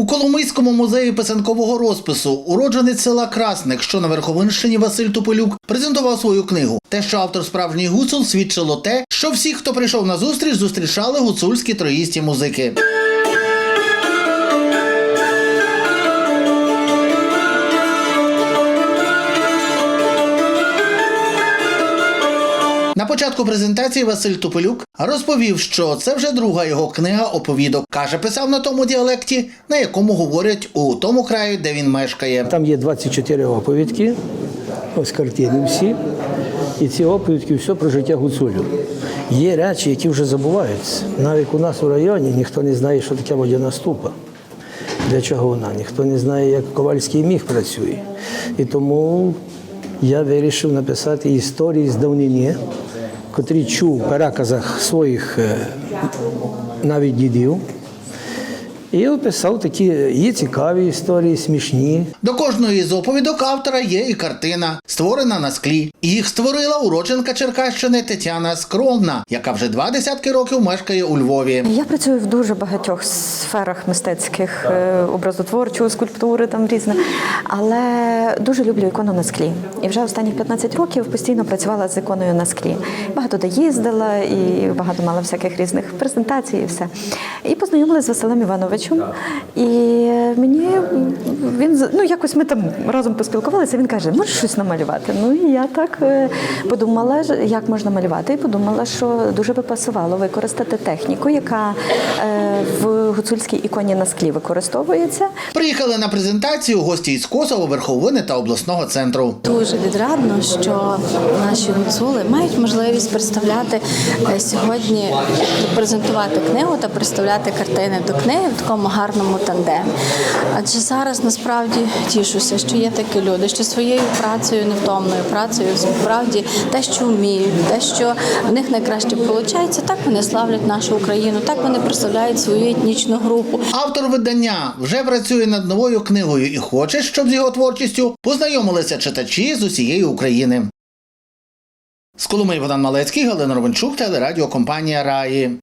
У Коломийському музеї писанкового розпису уродженець села Красник, що на Верховинщині Василь Туполюк, презентував свою книгу. Те, що автор справжній гуцул, свідчило те, що всі, хто прийшов на зустріч, зустрічали гуцульські троїсті музики. На початку презентації Василь Туполюк розповів, що це вже друга його книга оповідок. Каже, писав на тому діалекті, на якому говорять у тому краї, де він мешкає. Там є 24 оповідки, ось картини всі. І ці оповідки все про життя гуцулів. Є речі, які вже забуваються. Навіть у нас у районі ніхто не знає, що таке водяна ступа. Для чого вона? Ніхто не знає, як ковальський міг працює. І тому я вирішив написати історії з давнині, котрі чув переказах своїх е, навіть дідів. І описав такі є цікаві історії, смішні. До кожної з оповідок автора є і картина, створена на склі. Їх створила уродженка Черкащини Тетяна Скромна, яка вже два десятки років мешкає у Львові. Я працюю в дуже багатьох сферах мистецьких, е, образотворчого, скульптури там різне, але дуже люблю ікону на склі. І вже останні 15 років постійно працювала з іконою на склі. Багато де їздила і багато мала всяких різних презентацій і все. І познайомилася з Василем Івановичем. І мені він з- ну якось ми там разом поспілкувалися. Він каже, можеш щось намалювати. Ну і я так е, подумала, як можна малювати, і подумала, що дуже би пасувало використати техніку, яка е, в гуцульській іконі на склі використовується. Приїхали на презентацію гості із Косово, Верховини та обласного центру. Дуже відрадно, що наші гуцули мають можливість представляти е, сьогодні, презентувати книгу та представляти картини до книги такому гарному тандемі. Адже зараз насправді тішуся, що є такі люди, що своєю працею, невтомною працею, справді те, що вміють, те, що в них найкраще виходить, так вони славлять нашу Україну, так вони представляють свою етнічну групу. Автор видання вже працює над новою книгою і хоче, щоб з його творчістю познайомилися читачі з усієї України. З Коломиї Богдан Малецький, Галина Ровенчук, телерадіокомпанія Раї.